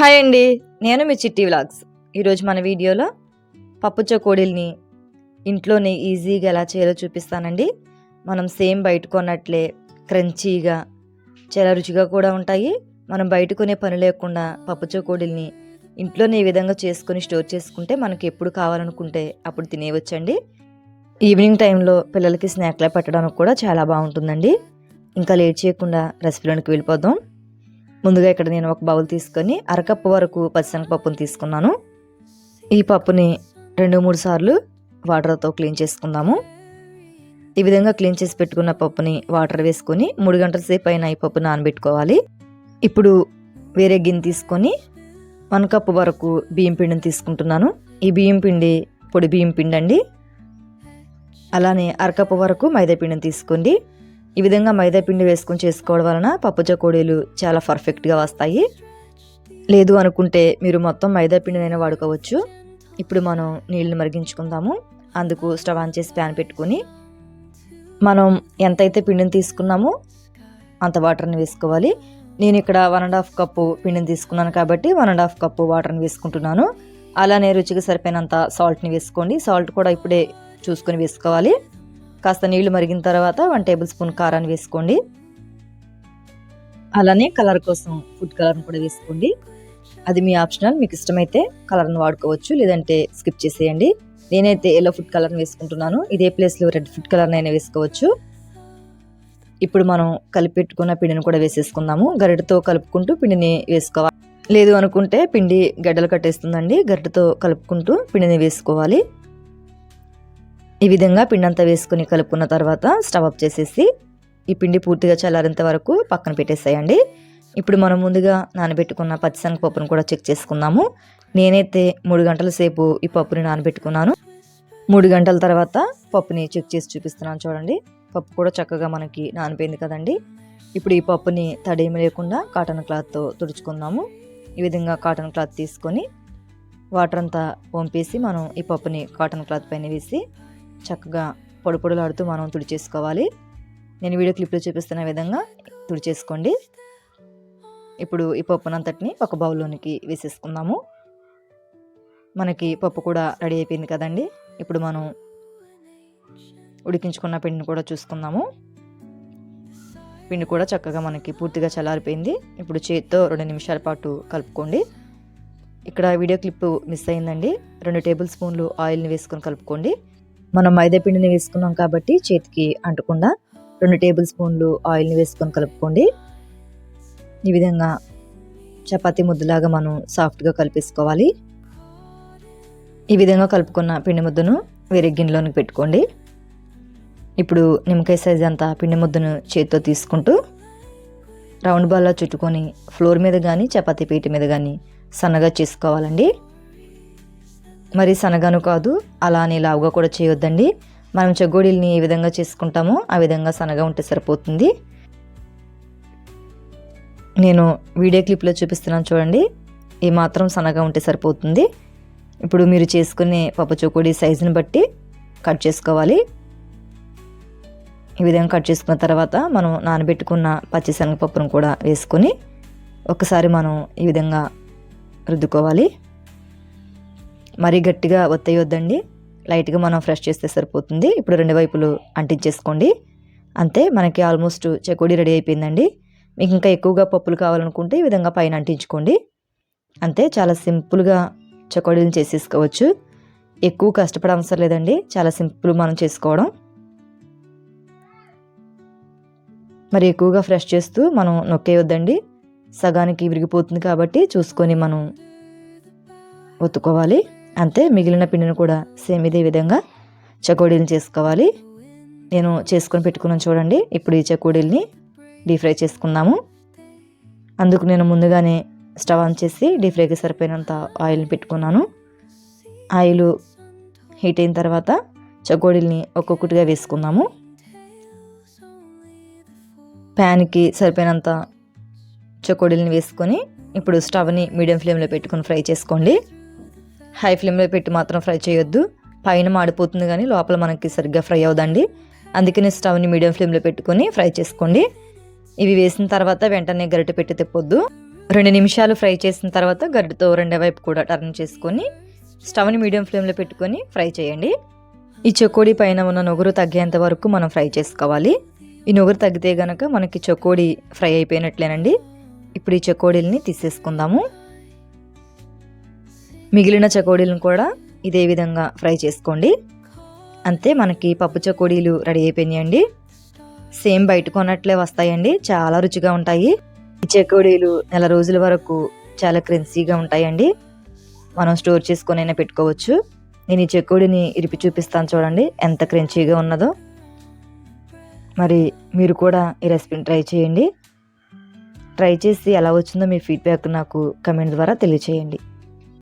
Hi అండి. నేను మీ చిట్టి వ్లాగ్స్. ఈరోజు మన వీడియోలో పప్పు చకోడీల్ని ఇంట్లోనే ఈజీగా ఎలా చేయాలో చూపిస్తానండి. మనం సేమ్ బయట కొన్నట్లే క్రంచీగా చాలా రుచిగా కూడా ఉంటాయి. మనం బయట కొనే పని లేకుండా పప్పు చకోడీల్ని ఇంట్లోనే ఈ విధంగా చేసుకొని స్టోర్ చేసుకుంటే మనకి ఎప్పుడు కావాలనుకుంటే అప్పుడు తినేయవచ్చండి. ఈవినింగ్ టైంలో పిల్లలకి స్నాక్లా పెట్టడానికి కూడా చాలా బాగుంటుందండి. ఇంకా లేట్ చేయకుండా రెసిపీలోనికి వెళ్ళిపోదాం. ముందుగా ఇక్కడ నేను ఒక బౌల్ తీసుకొని అరకప్పు వరకు పచ్చిశనగపప్పుని తీసుకున్నాను. ఈ పప్పుని రెండు మూడు సార్లు వాటర్తో క్లీన్ చేసుకుందాము. ఈ విధంగా క్లీన్ చేసి పెట్టుకున్న పప్పుని వాటర్ వేసుకొని మూడు గంటల సేపు అయినా ఈ పప్పు నానబెట్టుకోవాలి. ఇప్పుడు వేరే గిన్నె తీసుకొని వన్ కప్ వరకు బియ్యం పిండిని తీసుకుంటున్నాను. ఈ బియ్యం పిండి పొడి బియ్యం పిండి అండి అలానే అరకప్పు వరకు మైదా పిండిని తీసుకోండి. ఈ విధంగా మైదా పిండి వేసుకొని చేసుకోవడం వలన పప్పు చకోడీలు చాలా పర్ఫెక్ట్గా వస్తాయి. లేదు అనుకుంటే మీరు మొత్తం మైదా పిండినైనా వాడుకోవచ్చు. ఇప్పుడు మనం నీళ్ళని మరిగించుకుందాము. అందుకు స్టవ్ ఆన్ చేసి ప్యాన్ పెట్టుకుని మనం ఎంతైతే పిండిని తీసుకున్నామో అంత వాటర్ని వేసుకోవాలి. నేను ఇక్కడ వన్ అండ్ హాఫ్ కప్పు పిండిని తీసుకున్నాను కాబట్టి వన్ అండ్ హాఫ్ కప్పు వాటర్ని వేసుకుంటున్నాను. అలానే రుచికి సరిపోయినంత సాల్ట్ని వేసుకోండి. సాల్ట్ కూడా ఇప్పుడే చూసుకొని వేసుకోవాలి. కాస్త నీళ్ళు మరిగిన తర్వాత వన్ టేబుల్ స్పూన్ కారాన్ని వేసుకోండి. అలానే కలర్ కోసం ఫుడ్ కలర్ని కూడా వేసుకోండి. అది మీ ఆప్షనల్. మీకు ఇష్టమైతే కలర్ని వాడుకోవచ్చు లేదంటే స్కిప్ చేసేయండి. నేనైతే ఎల్లో ఫుడ్ కలర్ని వేసుకుంటున్నాను. ఇదే ప్లేస్లో రెడ్ ఫుడ్ కలర్ని అయినా వేసుకోవచ్చు. ఇప్పుడు మనం కలిపి పెట్టుకున్న పిండిని కూడా వేసేసుకుందాము. గరిటతో కలుపుకుంటూ పిండిని వేసుకోవాలి. లేదు అనుకుంటే పిండి గడ్డలు కట్టేస్తుందండి. గరిటతో కలుపుకుంటూ పిండిని వేసుకోవాలి. ఈ విధంగా పిండి అంతా వేసుకుని కలుపుకున్న తర్వాత స్టవ్ అప్ చేసేసి ఈ పిండి పూర్తిగా చల్లారేంత వరకు పక్కన పెట్టేసేయండి. ఇప్పుడు మనం ముందుగా నానబెట్టుకున్న పచ్చిశనగపప్పును కూడా చెక్ చేసుకుందాము. నేనైతే మూడు గంటల సేపు ఈ పప్పుని నానబెట్టుకున్నాను. మూడు గంటల తర్వాత పప్పుని చెక్ చేసి చూపిస్తున్నాను చూడండి. పప్పు కూడా చక్కగా మనకి నానిపోయింది కదండి. ఇప్పుడు ఈ పప్పుని తడేమి లేకుండా కాటన్ క్లాత్తో తుడుచుకుందాము. ఈ విధంగా కాటన్ క్లాత్ తీసుకొని వాటర్ అంతా పంపేసి మనం ఈ పప్పుని కాటన్ క్లాత్ పైన వేసి చక్కగా పొడిపొడలాడుతూ మనం తుడిచేసుకోవాలి. నేను వీడియో క్లిప్లో చూపిస్తున్న విధంగా తుడిచేసుకోండి. ఇప్పుడు ఈ పప్పునంతటిని ఒక బౌల్లోనికి వేసేసుకుందాము. మనకి పప్పు కూడా రెడీ అయిపోయింది కదండి. ఇప్పుడు మనం ఉడికించుకున్న పిండిని కూడా చూసుకుందాము. పిండి కూడా చక్కగా మనకి పూర్తిగా చల్లారిపోయింది. ఇప్పుడు చేతితో రెండు నిమిషాల పాటు కలుపుకోండి. ఇక్కడ వీడియో క్లిప్ మిస్ అయిందండి. రెండు టేబుల్ స్పూన్లు ఆయిల్ని వేసుకొని కలుపుకోండి. మనం మైదాపిండిని వేసుకున్నాం కాబట్టి చేతికి అంటకుండా రెండు టేబుల్ స్పూన్లు ఆయిల్ని వేసుకొని కలుపుకోండి. ఈ విధంగా చపాతీ ముద్దలాగా మనం సాఫ్ట్గా కలిపేసుకోవాలి. ఈ విధంగా కలుపుకున్న పిండి ముద్దను వేరే గిన్నెలోనికి పెట్టుకోండి. ఇప్పుడు నిమ్మకాయ సైజ్ అంతా పిండి ముద్దను చేతితో తీసుకుంటూ రౌండ్ బాల్లా చుట్టుకొని ఫ్లోర్ మీద కానీ చపాతీ పీట మీద కానీ సన్నగా చేసుకోవాలండి. మరి సన్నగాను కాదు అలా అని లావుగా కూడా చేయొద్దండి. మనం చెగోడీల్ని ఏ విధంగా చేసుకుంటామో ఆ విధంగా సన్నగా ఉంటే సరిపోతుంది. నేను వీడియో క్లిప్లో చూపిస్తున్నాను చూడండి. ఈ మాత్రం సన్నగా ఉంటే సరిపోతుంది. ఇప్పుడు మీరు చేసుకునే పప్పు చోకోడి సైజుని బట్టి కట్ చేసుకోవాలి. ఈ విధంగా కట్ చేసుకున్న తర్వాత మనం నానబెట్టుకున్న పచ్చి శనగపప్పును కూడా వేసుకొని ఒకసారి మనం ఈ విధంగా రుద్దుకోవాలి. మరీ గట్టిగా ఒత్తేయొద్దండి. లైట్గా మనం ఫ్రెష్ చేస్తే సరిపోతుంది. ఇప్పుడు రెండు వైపులు అంటించేసుకోండి. అంతే మనకి ఆల్మోస్ట్ చెకోడీ రెడీ అయిపోయిందండి. మీకు ఇంకా ఎక్కువగా పప్పులు కావాలనుకుంటే ఈ విధంగా పైన అంటించుకోండి. అంతే చాలా సింపుల్గా చకోడీలు చేసేసుకోవచ్చు. ఎక్కువ కష్టపడ అవసరం లేదండి. చాలా సింపుల్ మనం చేసుకోవడం. మరి ఎక్కువగా ఫ్రెష్ చేస్తూ మనం నొక్కేయొద్దండి. సగానికి విరిగిపోతుంది కాబట్టి చూసుకొని మనం ఒత్తుకోవాలి. అంతే మిగిలిన పిండిని కూడా సేమ్ ఇదే విధంగా చకోడీలు చేసుకోవాలి. నేను చేసుకొని పెట్టుకున్నాను చూడండి. ఇప్పుడు ఈ చకోడీల్ని డీప్ ఫ్రై చేసుకుందాము. అందుకు నేను ముందుగానే స్టవ్ ఆన్ చేసి డీప్ ఫ్రైకి సరిపోయినంత ఆయిల్ని పెట్టుకున్నాను. ఆయిల్ హీట్ అయిన తర్వాత చకోడీల్ని ఒక్కొక్కటిగా వేసుకుందాము. ప్యాన్కి సరిపోయినంత చకోడీల్ని వేసుకొని ఇప్పుడు స్టవ్ని మీడియం ఫ్లేమ్లో పెట్టుకొని ఫ్రై చేసుకోండి. హై ఫ్లేమ్లో పెట్టి మాత్రం ఫ్రై చేయొద్దు. పైన మాడిపోతుంది కానీ లోపల మనకి సరిగ్గా ఫ్రై అవుదండి. అందుకని స్టవ్ని మీడియం ఫ్లేమ్లో పెట్టుకొని ఫ్రై చేసుకోండి. ఇవి వేసిన తర్వాత వెంటనే గరిటె పెట్టి తిప్పొద్దు. రెండు నిమిషాలు ఫ్రై చేసిన తర్వాత గరిటతో రెండో వైపు కూడా టర్న్ చేసుకొని స్టవ్ని మీడియం ఫ్లేమ్లో పెట్టుకొని ఫ్రై చేయండి. ఈ చెకోడి పైన ఉన్న నొగురు తగ్గేంత వరకు మనం ఫ్రై చేసుకోవాలి. ఈ నొగురు తగ్గితే గనక మనకి చెకోడి ఫ్రై అయిపోయినట్లేనండి. ఇప్పుడు ఈ చకోడీలని తీసేసుకుందాము. మిగిలిన చకోడీలను కూడా ఇదే విధంగా ఫ్రై చేసుకోండి. అంతే మనకి పప్పు చకోడీలు రెడీ అయిపోయినాయండి. సేమ్ బయట కొన్నట్లే వస్తాయండి. చాలా రుచిగా ఉంటాయి. ఈ చకోడీలు నెల రోజుల వరకు చాలా క్రిన్సీగా ఉంటాయండి. మనం స్టోర్ చేసుకునైనా అయినా పెట్టుకోవచ్చు. నేను ఈ చెక్కోడిని ఇరిపి చూపిస్తాను చూడండి ఎంత క్రంచీగా ఉన్నదో. మరి మీరు కూడా ఈ రెసిపీని ట్రై చేయండి. ట్రై చేసి ఎలా వచ్చిందో మీ ఫీడ్బ్యాక్ నాకు కమెంట్ ద్వారా తెలియచేయండి.